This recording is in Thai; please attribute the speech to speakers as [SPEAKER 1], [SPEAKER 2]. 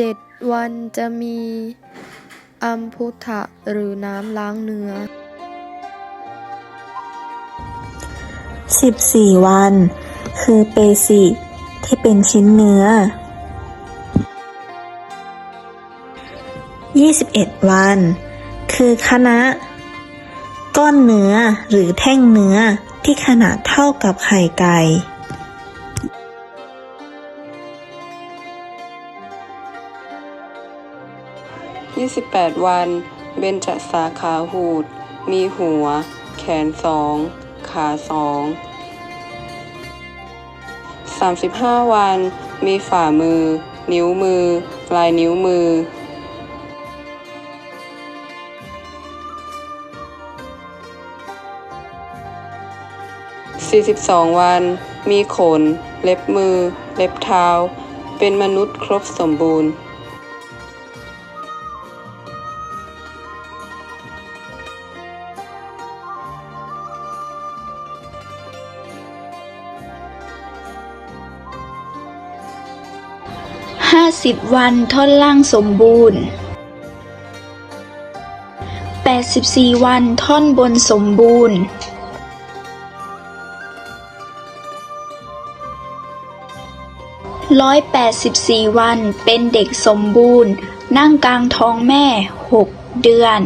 [SPEAKER 1] เจ็ดวันจะมีอัมพุทะหรือน้ำล้างเนื้อ
[SPEAKER 2] 14 วัน คือเปสิที่เป็นชิ้นเนื้อ 21 วัน คือคณะ ก้อนเนื้อหรือแท่งเนื้อที่ขนาดเท่ากับไข่ไก่
[SPEAKER 3] 28 วัน เบญจสาขาหูด มีหัว แขนสอง ขาสอง35 วัน มีฝ่ามือ นิ้วมือปลายนิ้วมือ 42 วัน มีขน เล็บมือ เล็บเท้า เป็นมนุษย์ครบสมบูรณ์
[SPEAKER 4] ห้าสิบวันท่อนล่างสมบูรณ์แปดสิบสี่วันท่อนบนสมบูรณ์ร้อยแปดสิบสี่วันเป็นเด็กสมบูรณ์ นั่งกลางท้องแม่หกเดือน